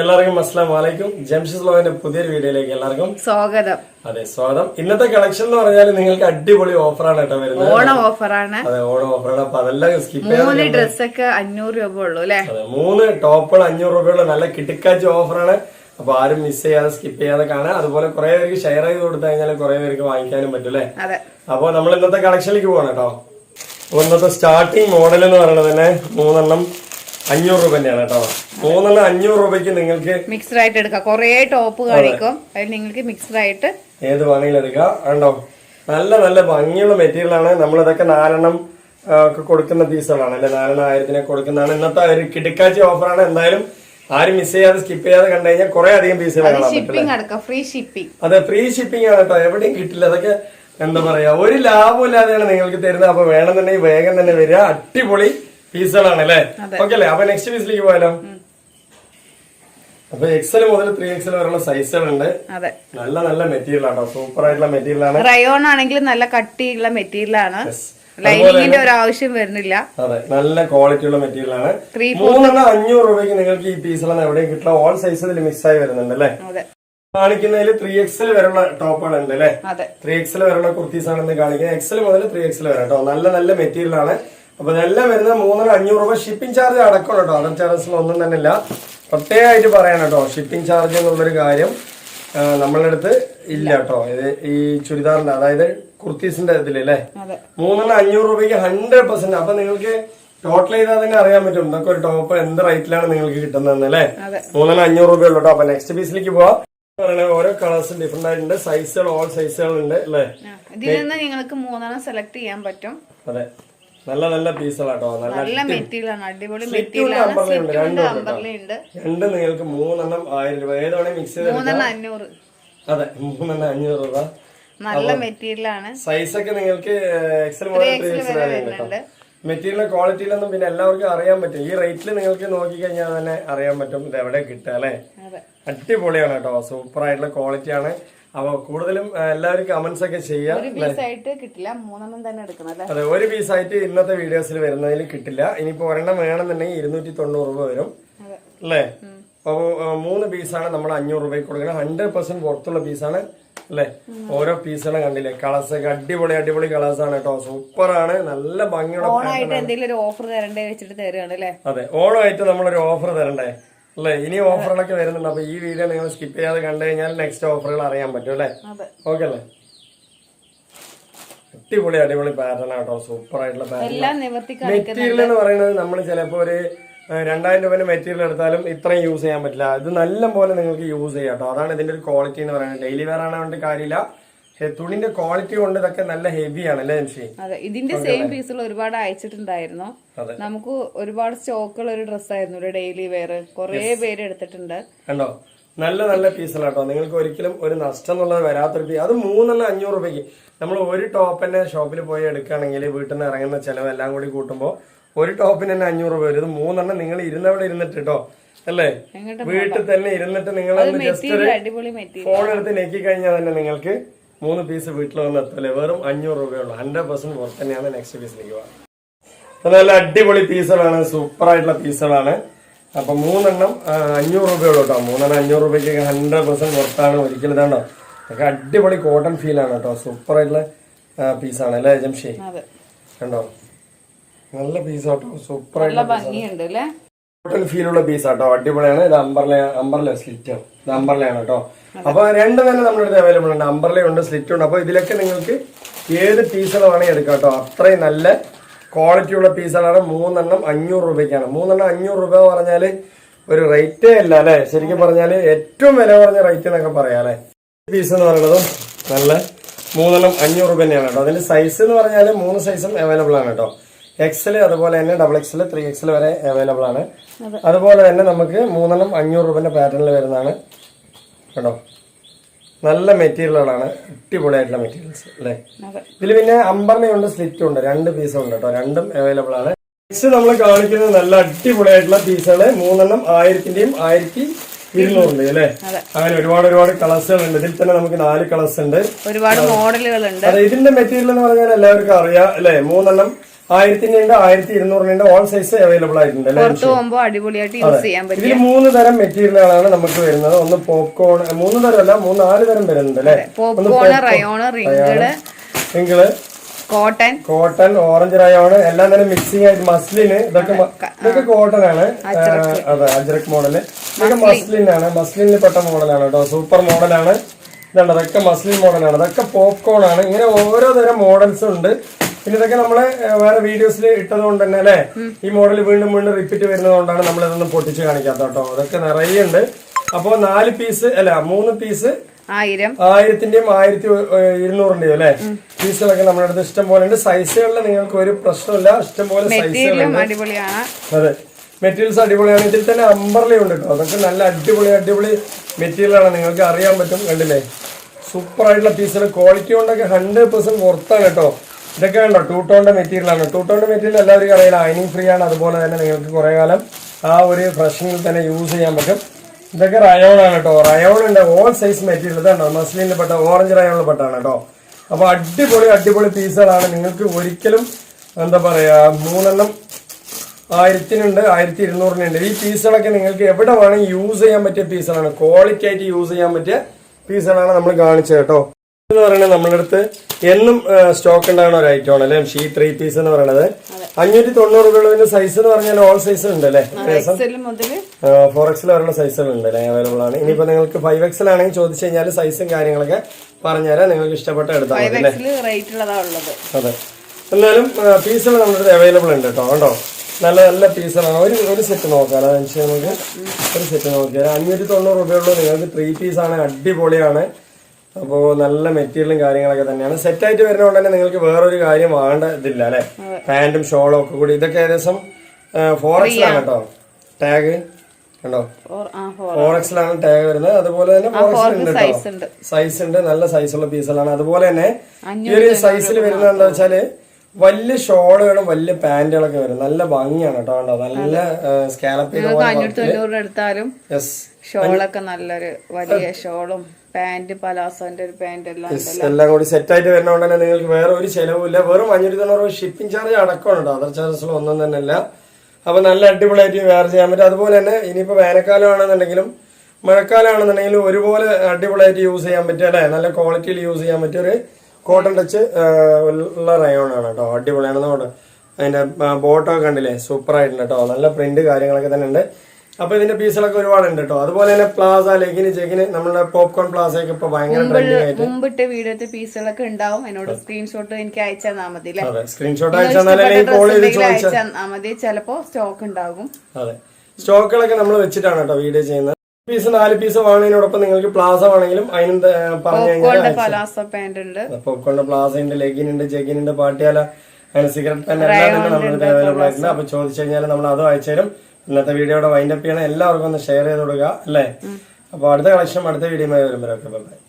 എല്ലാവർക്കും അസ്സാം വലൈക്കും ജംഷിസ് ലോവിന്റെ പുതിയൊരു വീഡിയോയിലേക്ക് എല്ലാവർക്കും സ്വാഗതം. അതെ സ്വാഗതം. ഇന്നത്തെ കളക്ഷൻ എന്ന് പറഞ്ഞാൽ നിങ്ങൾക്ക് അടിപൊളി ഓഫറാണ് കേട്ടോ വരുന്നത്. ഓണം ഓഫറാണ്. അതെ ഓണം ഓഫറാണ്. അപ്പൊ അതെല്ലാം സ്കിപ്പ് മൂന്ന് ഡ്രസ്സൊക്കെ അഞ്ഞൂറ് രൂപ ഉള്ളൂ അല്ലെ? അതെ മൂന്ന് ടോപ്പുകൾ അഞ്ഞൂറ് രൂപയുള്ള നല്ല കിട്ടിക്കാച്ച് ഓഫറാണ്. അപ്പൊ ആരും മിസ് ചെയ്യാതെ സ്കിപ്പ് ചെയ്യാതെ കാണാം അതുപോലെ കുറെ പേർക്ക് ഷെയർ ചെയ്ത് കൊടുത്തു കഴിഞ്ഞാൽ കുറെ പേർക്ക് വാങ്ങിക്കാനും പറ്റും അല്ലേ? അതെ. അപ്പൊ നമ്മൾ ഇന്നത്തെ കളക്ഷനിലേക്ക് പോകണം കേട്ടോ. അപ്പൊ ഇന്നത്തെ സ്റ്റാർട്ടിങ് മോഡൽ എന്ന് പറയുന്നത് തന്നെ മൂന്നെണ്ണം അഞ്ഞൂറ് രൂപ തന്നെയാണ് കേട്ടോ. മൂന്നെണ്ണം അഞ്ഞൂറ് രൂപയ്ക്ക് നിങ്ങൾക്ക് മിക്സ്ഡ് ആയിട്ട് എടുക്കാം. കൊറേ ടോപ്പ് കാണിക്കും. അതിൽ നിങ്ങൾക്ക് മിക്സ്ഡ് ആയിട്ട് ഏത് വേണമെങ്കിലും എടുക്കാം. കണ്ടോ? നല്ല നല്ല ഭംഗിയുള്ള മെറ്റീരിയൽ ആണ്. നമ്മൾ ഇതൊക്കെ നാലെണ്ണം ഒക്കെ കൊടുക്കുന്ന പീസുകളാണ്. അല്ലെ? നാലെണ്ണം ആയിരത്തിനെ കൊടുക്കുന്നതാണ്. ഇന്നത്തെ ഒരു കിടക്കാച്ചി ഓഫറാണ് എന്തായാലും ആരും മിസ് ചെയ്യാതെ സ്കിപ്പ് ചെയ്യാതെ കണ്ടു കഴിഞ്ഞാൽ കുറെ അധികം പീസുകൾ ഫ്രീ ഷിപ്പിംഗ് അതെ ഫ്രീ ഷിപ്പിംഗ് ആണ് കേട്ടോ. എവിടെയും കിട്ടില്ല. അതൊക്കെ എന്താ പറയാ ഒരു ലാഭം ഇല്ലാതെയാണ് നിങ്ങൾക്ക് തരുന്നത്. അപ്പൊ വേണമെന്നുണ്ടെങ്കിൽ വേഗം തന്നെ വരിക. അടിപൊളി പീസുകളാണ് അല്ലേ? ഓക്കെ അല്ലേ? അപ്പൊ നെക്സ്റ്റ് പീസിലേക്ക് പോയാലോ? അപ്പൊ എക്സൽ മുതൽ ത്രീ എക്സൽ വരെയുള്ള സൈസുകളുണ്ട് നല്ല നല്ല മെറ്റീരിയൽ ആണോ സൂപ്പർ ആയിട്ടുള്ള മെറ്റീരിയൽ ആണ്. റയോൺ ആണെങ്കിൽ നല്ല കട്ടിയുള്ള മെറ്റീരിയൽ ആണ്. ലൈനിങ്ങിന്റെ ഒരു ആവശ്യം വരുന്നില്ല. അതെ നല്ല ക്വാളിറ്റി ഉള്ള മെറ്റീരിയൽ ആണ്. മൂന്നെണ്ണം അഞ്ഞൂറ് രൂപയ്ക്ക് നിങ്ങൾക്ക് ഈ പീസുകളൊന്നും എവിടെയും കിട്ടില്ല ഓൾ സൈസിൽ മിക്സ് ആയി വരുന്നുണ്ട് അല്ലേ? കാണിക്കുന്നതിൽ ത്രീ എക്സൽ വരെയുള്ള ടോപ്പുകൾ ഉണ്ട് അല്ലേ? ത്രീ എക്സൽ വരെയുള്ള കുർത്തീസ് ആണ് ഇന്ന് കാണിക്കുന്നത്. എക്സൽ മുതൽ ത്രീ എക്സൽ വരെ കേട്ടോ. നല്ല നല്ല മെറ്റീരിയൽ ആണ്. അപ്പൊ ഇതെല്ലാം വരുന്ന മൂന്നര അഞ്ഞൂറ് രൂപ ഷിപ്പിംഗ് ചാർജ് അടക്കം കേട്ടോ അതർ ചാർജസിൽ ഒന്നും തന്നെ ഇല്ല പ്രത്യേകമായിട്ട് പറയണം കേട്ടോ ഷിപ്പിംഗ് ചാർജ് എന്നുള്ളൊരു കാര്യം നമ്മളുടെ അടുത്ത് ഇല്ല കേട്ടോ ഇത് ഈ ചുരിദാറിന്റെ അതായത് കുർത്തീസിന്റെ ഇതിലല്ലേ മൂന്നെണ്ണം അഞ്ഞൂറ് രൂപയ്ക്ക് ഹൺഡ്രഡ് പെർസെന്റ് അപ്പൊ നിങ്ങൾക്ക് ടോട്ടൽ ചെയ്താൽ തന്നെ അറിയാൻ പറ്റും. ഇതൊക്കെ ഒരു ടോപ്പ് എന്ത് റേറ്റിലാണ് നിങ്ങൾക്ക് കിട്ടുന്നത് അല്ലേ മൂന്നര മൂന്നെണ്ണം അഞ്ഞൂറ് രൂപയുള്ളൂ കേട്ടോ അപ്പൊ നെക്സ്റ്റ് പീസിലേക്ക് പോവാം. ഓരോ കളേഴ്സ് ഡിഫറെന്റ് ആയിട്ടുണ്ട്. സൈസുകൾ ഓൾ സൈസുകൾ ഉണ്ട് അല്ലേ ഇതിൽ നിന്ന് നിങ്ങൾക്ക് മൂന്നെണ്ണം സെലക്ട് ചെയ്യാൻ പറ്റും. അതെ. നല്ല നല്ല പീസുകളാട്ടോ. നല്ല മെറ്റീരിയലാണ് മെറ്റീരിയൽ അടിപൊളി മെറ്റീരിയലാണ്. രണ്ടും നിങ്ങൾക്ക് മൂന്നെണ്ണം ആയിരം രൂപ. ഏതാണ് മിക്സ് ചെയ്ത് മൂന്നെണ്ണം അഞ്ഞൂറ്. അതെ മൂന്നെണ്ണം അഞ്ഞൂറ് രൂപ. നല്ല മെറ്റീരിയലാണ്. സൈസ് ഒക്കെ നിങ്ങൾക്ക് എക്സൽ മുതൽ മെറ്റീരിയൽ ക്വാളിറ്റിയിലൊന്നും പിന്നെ എല്ലാവർക്കും അറിയാൻ പറ്റും. ഈ റേറ്റിൽ നിങ്ങൾക്ക് നോക്കിക്കഴിഞ്ഞാൽ തന്നെ അറിയാൻ പറ്റും ഇത് എവിടെ കിട്ടുക അല്ലേ? അടിപൊളിയാണ് കേട്ടോ. സൂപ്പർ ആയിട്ടുള്ള ക്വാളിറ്റി ആണ്. അപ്പൊ കൂടുതലും എല്ലാവരും കമന്റ്സ് ഒക്കെ ചെയ്യാം. ഒരു പീസ് ആയിട്ട് കിട്ടില്ല. മൂന്നെണ്ണം തന്നെ എടുക്കണം അല്ലേ? അതെ ഒരു പീസ് ആയിട്ട് ഇന്നത്തെ വീഡിയോസിൽ വരുന്നതിൽ കിട്ടില്ല. ഇനിയിപ്പോ ഒരെണ്ണം വേണമെന്നുണ്ടെങ്കിൽ ഇരുന്നൂറ്റി തൊണ്ണൂറ് രൂപ വരും. അല്ലേ? അപ്പൊ മൂന്ന് പീസാണ് നമ്മൾ അഞ്ഞൂറ് രൂപയ്ക്ക് കൊടുക്കുന്നത് ഹൺഡ്രഡ് പെർസെന്റ് പുറത്തുള്ള പീസാണ് അല്ലേ? ഓരോ പീസുകളും കണ്ടില്ലേ? കളേഴ്സ് ഒക്കെ അടിപൊളി അടിപൊളി കളേഴ്സ് ആണ് കേട്ടോ സൂപ്പർ ആണ്. നല്ല ഭംഗിയുള്ള ഓണായിട്ട് എന്തെങ്കിലും ഒരു ഓഫർ തരണ്ടേ വെച്ചിട്ട് അല്ലേ? അതെ ഓണമായിട്ട് നമ്മളൊരു ഓഫർ തരണ്ടേ? അല്ലേ? ഇനി ഓഫറുകളൊക്കെ വരുന്നുണ്ട്. അപ്പൊ ഈ വീഡിയോ നിങ്ങൾ സ്കിപ്പ് ചെയ്യാതെ കണ്ടു കഴിഞ്ഞാൽ നെക്സ്റ്റ് ഓഫറുകൾ അറിയാൻ പറ്റും അല്ലേ? ഓക്കെ അല്ലേ? അടിപൊളി അടിപൊളി പാറ്റേൺ ആട്ടോ. സൂപ്പർ ആയിട്ടുള്ള പാറ്റേൺ മെറ്റീരിയൽ എന്ന് പറയുന്നത് നമ്മൾ ചിലപ്പോ ഒരു രണ്ടായിരം രൂപ മെറ്റീരിയൽ എടുത്താലും ഇത്രയും യൂസ് ചെയ്യാൻ പറ്റില്ല. ഇത് നല്ല പോലെ നിങ്ങൾക്ക് യൂസ് ചെയ്യാം കേട്ടോ അതാണ് ഇതിന്റെ ഒരു ക്വാളിറ്റി എന്ന് പറയുന്നത്. ഡെയിലി വെയർ ആണെങ്കിൽ കാര്യമില്ല. തുണിന്റെ ക്വാളിറ്റി കൊണ്ട് ഇതൊക്കെ നല്ല ഹെവിയാണ് അല്ലേ ജംഷി അതെ ഇതിന്റെ സെയിം പീസുകൾ ഒരുപാട് അയച്ചിട്ടുണ്ടായിരുന്നു. നമുക്ക് ഒരുപാട് സ്റ്റോക്കുള്ള ഒരു ഡ്രസ്സായിരുന്നു ഒരു ഡെയിലി വെയർ കുറെ പേര് എടുത്തിട്ടുണ്ട്. കണ്ടോ? നല്ല നല്ല പീസുകളാട്ടോ നിങ്ങൾക്ക് ഒരിക്കലും ഒരു നഷ്ടം എന്നുള്ളത് വരാത്തൊരു പീസ് അത് മൂന്നെണ്ണം അഞ്ഞൂറ് രൂപയ്ക്ക്. നമ്മൾ ഒരു ടോപ്പിന്റെ ഷോപ്പിൽ പോയി എടുക്കുകയാണെങ്കിൽ വീട്ടിൽ നിന്ന് ഇറങ്ങുന്ന ചെലവ് എല്ലാം കൂടി കൂട്ടുമ്പോൾ ഒരു ടോപ്പിന് തന്നെ അഞ്ഞൂറ് രൂപ വരും. ഇത് മൂന്നെണ്ണം നിങ്ങൾ ഇരുന്നവിടെ ഇരുന്നിട്ട് കേട്ടോ അല്ലേ? വീട്ടിൽ തന്നെ ഇരുന്നിട്ട് നിങ്ങൾ ജസ്റ്റ് ഫോൺ എടുത്ത് നെക്കി കഴിഞ്ഞാൽ തന്നെ നിങ്ങൾക്ക് മൂന്ന് പീസ് വീട്ടിൽ വന്ന് എത്തല്ലേ വെറും അഞ്ഞൂറ് രൂപയുള്ളൂ. ഹൺഡ്രഡ് പെർസെന്റ് പുറത്ത് തന്നെയാണ് നെക്സ്റ്റ് പീസിലേക്ക് പോകാം നല്ല അടിപൊളി പീസുകളാണ് സൂപ്പർ ആയിട്ടുള്ള പീസുകളാണ് അപ്പൊ മൂന്നെണ്ണം അഞ്ഞൂറ് രൂപയുള്ളൂ കേട്ടോ. മൂന്നെണ്ണം അഞ്ഞൂറ് രൂപയ്ക്ക് ഹൺഡ്രഡ് പെർസെന്റ് പുറത്താണ് ഒരിക്കലും ഇതാണ്ടോ ഒക്കെ അടിപൊളി കോട്ടൺ ഫീൽ ആണ് കേട്ടോ. സൂപ്പർ ആയിട്ടുള്ള പീസാണ് അല്ലേ ജംഷി? കണ്ടോ? നല്ല പീസ് കേട്ടോ. സൂപ്പർ ആയിട്ടുള്ള ഭംഗിയുണ്ട് അല്ലേ? കോട്ടൺ ഫീലുള്ള പീസ് ആട്ടോ. അടിപൊളിയാണ്. ഇത് അമ്പർല അമ്പർല സ്ലിറ്റ് ഇത് അമ്പർലയാണ് കേട്ടോ. അപ്പൊ രണ്ട് തന്നെ നമ്മുടെ അടുത്ത് അവൈലബിൾ ഉണ്ട്. അമ്പർല ഉണ്ട് സ്ലിറ്റ് ഉണ്ട്. അപ്പൊ ഇതിലൊക്കെ നിങ്ങൾക്ക് ഏത് പീസുകൾ വേണമെങ്കിൽ എടുക്കാം കേട്ടോ. അത്രയും നല്ല ക്വാളിറ്റി ഉള്ള പീസുകളാണ് മൂന്നെണ്ണം അഞ്ഞൂറ് രൂപയ്ക്കാണ്. മൂന്നെണ്ണം അഞ്ഞൂറ് രൂപ പറഞ്ഞാൽ ഒരു റേറ്റേ അല്ല അല്ലെ? ശരിക്കും പറഞ്ഞാൽ ഏറ്റവും വില കുറഞ്ഞ റേറ്റ് എന്നൊക്കെ പറയാം അല്ലെ? പീസ് എന്ന് പറയുന്നത് നല്ല മൂന്നെണ്ണം അഞ്ഞൂറ് രൂപ തന്നെയാണ് കേട്ടോ. അതിന്റെ സൈസ് എന്ന് പറഞ്ഞാൽ മൂന്ന് സൈസും അവൈലബിൾ ആണ് കേട്ടോ. എക്സൽ അതുപോലെ തന്നെ double X L three X L വരെ അവൈലബിൾ ആണ്. അതുപോലെ തന്നെ നമുക്ക് മൂന്നെണ്ണം അഞ്ഞൂറ് രൂപന്റെ പാറ്റേണിൽ വരുന്നതാണ്. കേട്ടോ നല്ല മെറ്റീരിയലുകളാണ് അടിപൊളിയായിട്ടുള്ള മെറ്റീരിയൽസ് അല്ലേ? ഇതിൽ പിന്നെ അമ്പറിനുണ്ട് സ്ലിറ്റും ഉണ്ട്. രണ്ട് പീസും ഉണ്ട് കേട്ടോ. രണ്ടും അവൈലബിൾ ആണ്. നെക്സ്റ്റ് നമ്മൾ കാണിക്കുന്നത് നല്ല അടിപൊളിയായിട്ടുള്ള പീസുകൾ മൂന്നെണ്ണം ആയിരത്തിന്റെയും ആയിരത്തി ഇരുന്നൂറിന്റെ അല്ലേ. അങ്ങനെ ഒരുപാട് ഒരുപാട് കളേഴ്സുകൾ ഉണ്ട്. ഇതിൽ തന്നെ നമുക്ക് നാല് കളേഴ്സ് ഉണ്ട്. ഒരുപാട് മോഡലുകൾ ഉണ്ട്. ഇതിന്റെ മെറ്റീരിയൽ എന്ന് പറഞ്ഞാൽ എല്ലാവർക്കും അറിയാം അല്ലെ? മൂന്നെണ്ണം ആയിരത്തിന്റെ ഉണ്ട് ആയിരത്തി ഇരുന്നൂറിന്റെ ഓൾ സൈസ് അവൈലബിൾ ആയിട്ടുണ്ട് പുറത്ത് അടിപൊളിയായിട്ട് യൂസ് ചെയ്യാൻ പറ്റും ഇതിൽ മൂന്ന് തരം മെറ്റീരിയലുകളാണ് നമുക്ക് വരുന്നത്. ഒന്ന് പോപ്കോൺ മൂന്ന് തരം അല്ല? മൂന്ന് നാല് തരം വരുന്നുണ്ട് അല്ലെ rayon wrinkle cotton cotton orange rayon എല്ലാം തന്നെ മിക്സിംഗ് ആയിട്ട് മസ്ലിന് ഇതൊക്കെ ഇതൊക്കെ കോട്ടൺ ആണ്. അതെ അജ്രക് മോഡൽ ഇതൊക്കെ മസ്ലിൻ ആണ്. മസ്ലിനിൽ പെട്ട മോഡലാണ് കേട്ടോ സൂപ്പർ മോഡലാണ് ഇതാണ് അതൊക്കെ മസ്ലിൻ മോഡലാണ് അതൊക്കെ പോപ്കോൺ ആണ്. ഇങ്ങനെ ഓരോ തരം മോഡൽസ് ഉണ്ട്. പിന്നെ ഇതൊക്കെ നമ്മൾ വേറെ വീഡിയോസിൽ ഇട്ടത് കൊണ്ട് തന്നെ അല്ലെ? ഈ മോഡൽ വീണ്ടും വീണ്ടും റിപ്പീറ്റ് വരുന്നത് കൊണ്ടാണ് നമ്മൾ ഇതൊന്നും പൊട്ടിച്ച് കാണിക്കാത്ത കേട്ടോ. അതൊക്കെ നിറയെ ഉണ്ട്. അപ്പോ നാല് പീസ് അല്ല മൂന്ന് പീസ് ആയിരം. ആയിരത്തിന്റെയും ആയിരത്തി ഇരുന്നൂറിന്റെയും അല്ലെ? പീസുകളൊക്കെ നമ്മുടെ അടുത്ത് ഇഷ്ടം പോലെ ഉണ്ട്. സൈസുകളിൽ നിങ്ങൾക്ക് ഒരു പ്രശ്നമില്ല ഇഷ്ടം പോലെ അടിപൊളിയാണ്. അതെ. മെറ്റീരിയൽസ് അടിപൊളിയാണ് ഇതിൽ തന്നെ അമ്പർലി ഉണ്ട് കേട്ടോ. അതൊക്കെ നല്ല അടിപൊളി അടിപൊളി മെറ്റീരിയലാണ് നിങ്ങൾക്ക് അറിയാൻ പറ്റും. കണ്ടില്ലേ? സൂപ്പർ ആയിട്ടുള്ള പീസുകൾ ക്വാളിറ്റി കൊണ്ടൊക്കെ ഹൺഡ്രഡ് പെർസെന്റ് പുറത്താണ് കേട്ടോ. ഇതൊക്കെ ഉണ്ടോ ടൂ ടോണിന്റെ മെറ്റീരിയൽ ആണ്. ടൂ ടോണിന്റെ മെറ്റീരിയൽ എല്ലാവർക്കും അറിയില്ല അയനിങ് ഫ്രീ ആണ്. അതുപോലെ തന്നെ നിങ്ങൾക്ക് കുറേ കാലം ആ ഒരു ഫ്രഷനിൽ തന്നെ യൂസ് ചെയ്യാൻ പറ്റും. ഇതൊക്കെ റയോൺ ആണ് കേട്ടോ. റയോൺ ഓൾ സൈസ് മെറ്റീരിയൽ ഇതാണോ മസ്ലിനിൽ പെട്ട ഓറഞ്ച് റയോണിൽ പെട്ടാണ് കേട്ടോ. അപ്പൊ അടിപൊളി അടിപൊളി പീസുകളാണ് നിങ്ങൾക്ക് ഒരിക്കലും എന്താ പറയാ മൂന്നെണ്ണം ആയിരത്തിനുണ്ട് ആയിരത്തി ഇരുന്നൂറിനുണ്ട് ഈ പീസുകളൊക്കെ നിങ്ങൾക്ക് എവിടെ വേണമെങ്കിൽ യൂസ് ചെയ്യാൻ പറ്റിയ പീസുകളാണ് ക്വാളിറ്റി ആയിട്ട് യൂസ് ചെയ്യാൻ പറ്റിയ പീസുകളാണ് നമ്മൾ കാണിച്ചത് കേട്ടോ. എന്ന് പറയുന്നത് നമ്മുടെ അടുത്ത് എന്നും സ്റ്റോക്ക് ഉണ്ടാകുന്ന ഒരു ഐറ്റം ആണ് അല്ലെ? ഷീ ത്രീ പീസ് എന്ന് പറയുന്നത്. അഞ്ഞൂറ്റി തൊണ്ണൂറ് രൂപയുടെ സൈസ് എന്ന് പറഞ്ഞാൽ ഓൾ സൈസ് ഉണ്ട് അല്ലേ? ഫോർ എക്സിൽ വരെയുള്ള സൈസുകൾ ഉണ്ട് അല്ലേ? അവൈലബിൾ ആണ്. ഇനിയിപ്പോ നിങ്ങൾക്ക് ഫൈവ് എക്സിൽ ആണെങ്കിൽ ചോദിച്ചു കഴിഞ്ഞാൽ സൈസും കാര്യങ്ങളൊക്കെ പറഞ്ഞുതരാം. നിങ്ങൾക്ക് ഇഷ്ടപ്പെട്ട എടുത്താൽ അതെ. എന്നാലും പീസുകൾ നമ്മുടെ അടുത്ത് അവൈലബിൾ ഉണ്ട് കേട്ടോ കണ്ടോ? നല്ല നല്ല പീസുകളാണ് ഒരു ഒരു സെറ്റ് നോക്കാം. നമുക്ക് ഒരു സെറ്റ് നോക്കിയാൽ അഞ്ഞൂറ്റി തൊണ്ണൂറ് രൂപയുള്ളൂ. നിങ്ങൾക്ക് ത്രീ പീസാണ് അടിപൊളിയാണ്. അപ്പോൾ നല്ല മെറ്റീരിയലും കാര്യങ്ങളൊക്കെ തന്നെയാണ്. സെറ്റായിട്ട് വരുന്നതുകൊണ്ട് തന്നെ നിങ്ങൾക്ക് വേറൊരു കാര്യം വേണ്ട ഇതില്ല അല്ലെ? പാന്റും ഷോളും ഒക്കെ കൂടി. ഇതൊക്കെ ഏകദേശം ഫോറക്സിലാണ് കേട്ടോ. ടാഗ് കണ്ടോ? ഫോറക്സിലാണ് ടാഗ് വരുന്നത്. അതുപോലെ തന്നെ ഫോറക്സിൽ ഉണ്ട് കേട്ടോ. സൈസ് ഉണ്ട്. നല്ല സൈസുള്ള പീസുകളാണ് അതുപോലെ തന്നെ ഈ ഒരു സൈസിൽ വരുന്നത് എന്താ വെച്ചാൽ വലിയ ഷോളുകളും വലിയ പാന്റുകളൊക്കെ വരും. നല്ല ഭംഗിയാണ് കേട്ടോ. കണ്ടോ നല്ല സ്കാലപ്പ് ചെയ്ത് യെസ് ഷോളൊക്കെ നല്ലൊരു വലിയ ഷോളും പാന്റ് പലാസോന്റെ ഒരു പാന്റ് എല്ലാം. എല്ലാം കൂടി സെറ്റ് ആയിട്ട് വരുന്നതുകൊണ്ട് തന്നെ നിങ്ങൾക്ക് വേറെ ഒരു ചെലവില്ല വെറും അഞ്ഞൂറ്റി തൊണ്ണൂറ് ഷിപ്പിംഗ് ചാർജ് അടക്കമുണ്ട് അതർ ചാർജസ് ഒന്നും തന്നെ അല്ല അപ്പൊ നല്ല അടിപൊളിയായിട്ട് വേർ ചെയ്യാൻ പറ്റും. അതുപോലെ തന്നെ ഇനിയിപ്പോ വേനൽക്കാലം ആണെന്നുണ്ടെങ്കിലും മഴക്കാലമാണെന്നുണ്ടെങ്കിലും ഒരുപോലെ അടിപൊളിയായിട്ട് യൂസ് ചെയ്യാൻ പറ്റിയ അല്ലെ? നല്ല ക്വാളിറ്റിയിൽ യൂസ് ചെയ്യാൻ പറ്റിയ ഒരു കോട്ടൺ ടച്ച് ഉള്ള റയോൺ ആണ് കേട്ടോ. അടിപൊളിയാണ് അതുകൊണ്ട് അതിന്റെ ബോട്ടോ കണ്ടില്ലേ? സൂപ്പർ ആയിട്ടുണ്ട് കേട്ടോ. നല്ല പ്രിന്റ് കാര്യങ്ങളൊക്കെ തന്നെ ഉണ്ട്. അപ്പൊ ഇതിന്റെ പീസുകളൊക്കെ ഒരുപാടുണ്ട് കേട്ടോ അതുപോലെ തന്നെ പ്ലാസ ലെഗിന് ചെഗിന് നമ്മുടെ പോപ്കോൺ പ്ലാസ ഒക്കെ ഇപ്പൊ ഭയങ്കര ട്രെൻഡിങ് ആയിട്ട്. മുമ്പിട്ട് വീഡിയോത്തെ പീസുകളൊക്കെ ഉണ്ടാവും. എന്നോട് സ്ക്രീൻഷോട്ട് എനിക്ക് അയച്ചാൽ തന്നാ മതി അതെ. സ്ക്രീൻഷോട്ട് അയച്ചാൽ മതി. ചിലപ്പോ സ്റ്റോക്ക് ഉണ്ടാകും. അതെ. സ്റ്റോക്കുകളൊക്കെ നമ്മൾ വെച്ചിട്ടാണ് കേട്ടോ വീഡിയോ ചെയ്യുന്നത്. പീസ് നാല് പീസ് വാങ്ങുന്നതിനോടൊപ്പം നിങ്ങൾക്ക് പ്ലാസ വേണമെങ്കിലും അതിനും പറഞ്ഞു കഴിഞ്ഞാൽ പോപ്കോണിന്റെ പ്ലാസ ഉണ്ട് ലെഗിനുണ്ട് ഉണ്ട് പാട്ടിയാല അങ്ങനെ സിഗരറ്റ് പെൻ എല്ലാം തന്നെ നമ്മുടെ അവൈലബിൾ ആയിട്ടുണ്ട്. അപ്പൊ ചോദിച്ചു കഴിഞ്ഞാൽ നമ്മൾ അതും അയച്ചു തരും. ഇന്നത്തെ വീഡിയോയുടെ വൈൻഡപ്പ് ചെയ്യണം. എല്ലാവർക്കും ഒന്ന് ഷെയർ ചെയ്ത് കൊടുക്കുക അല്ലേ? അപ്പോൾ അടുത്ത കളക്ഷൻ അടുത്ത വീഡിയോ വരുമ്പോഴൊക്കെ ബൈ